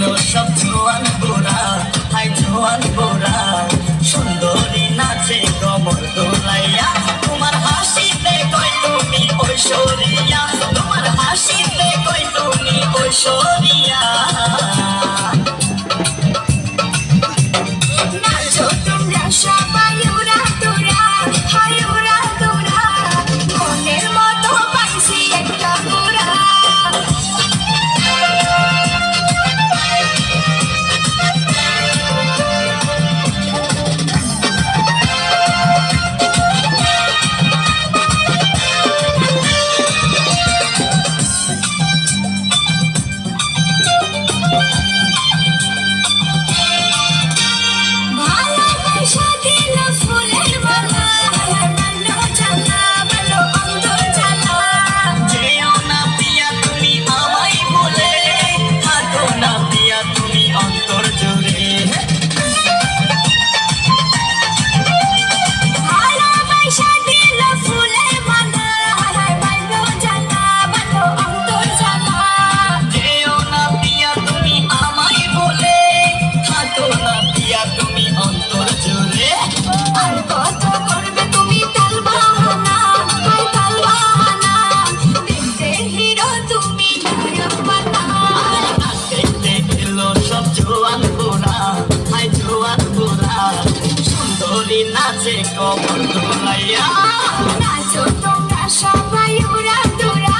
ছিল সব জোয়ান বোরা হাই জোয়ান বোরা সুন্দরী নাচে কমর দোলাইয়া, তোমার হাসিতে কই তুমি ঐশ্বরিয়া। তোমার হাসিতে কই তুমি ঐশ্বর নাচে কমন দোলাইয়া নাচো তোমরা সবাই উড়া দোড়া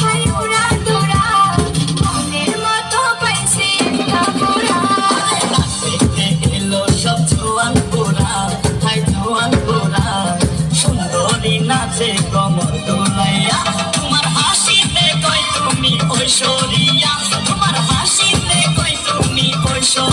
হাই উড়া দোড়া মনের মতো পাইছে একটা পোড়া নাচতে এলো সব জোয়ান পোড়া হাই জোয়ান পোড়া সুন্দরী নাচে কমন দোলাইয়া তোমার হাসিতে কয় তুমি ঐশ্বরিয়া। তোমার হাসিতে কয় তুমি ঐশ্বরিয়া।